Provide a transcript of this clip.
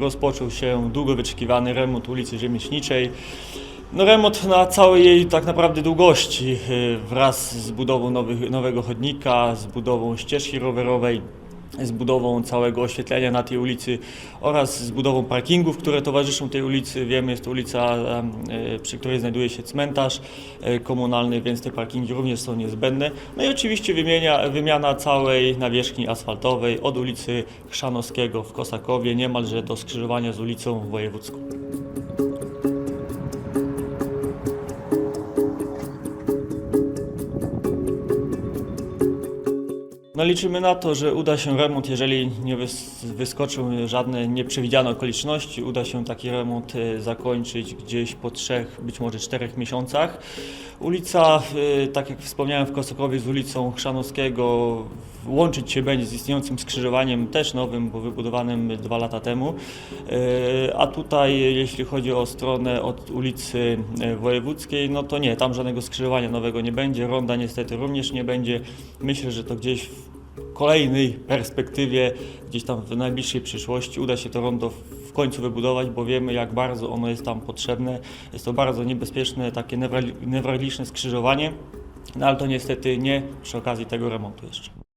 rozpoczął się długo wyczekiwany remont ulicy Rzemieślniczej. No remont na całej jej tak naprawdę długości y, wraz z budową nowych, nowego chodnika, z budową ścieżki rowerowej, z budową całego oświetlenia na tej ulicy oraz z budową parkingów, które towarzyszą tej ulicy. Wiemy, jest to ulica, y, przy której znajduje się cmentarz y, komunalny, więc te parkingi również są niezbędne. No i oczywiście wymienia, wymiana całej nawierzchni asfaltowej od ulicy Chrzanowskiego w Kosakowie niemalże do skrzyżowania z ulicą Wojewódzką. No liczymy na to, że uda się remont, jeżeli nie wys- wyskoczą żadne nieprzewidziane okoliczności, uda się taki remont e, zakończyć gdzieś po trzech, być może czterech miesiącach. Ulica, e, tak jak wspomniałem w Kosokowie z ulicą Chrzanowskiego łączyć się będzie z istniejącym skrzyżowaniem, też nowym, bo wybudowanym dwa lata temu. E, A tutaj, jeśli chodzi o stronę od ulicy Wojewódzkiej, no to nie, tam żadnego skrzyżowania nowego nie będzie, ronda niestety również nie będzie. Myślę, że to gdzieś w kolejnej perspektywie, gdzieś tam w najbliższej przyszłości uda się to rondo w końcu wybudować, bo wiemy jak bardzo ono jest tam potrzebne. Jest to bardzo niebezpieczne, takie newralgiczne skrzyżowanie, no ale to niestety nie przy okazji tego remontu jeszcze.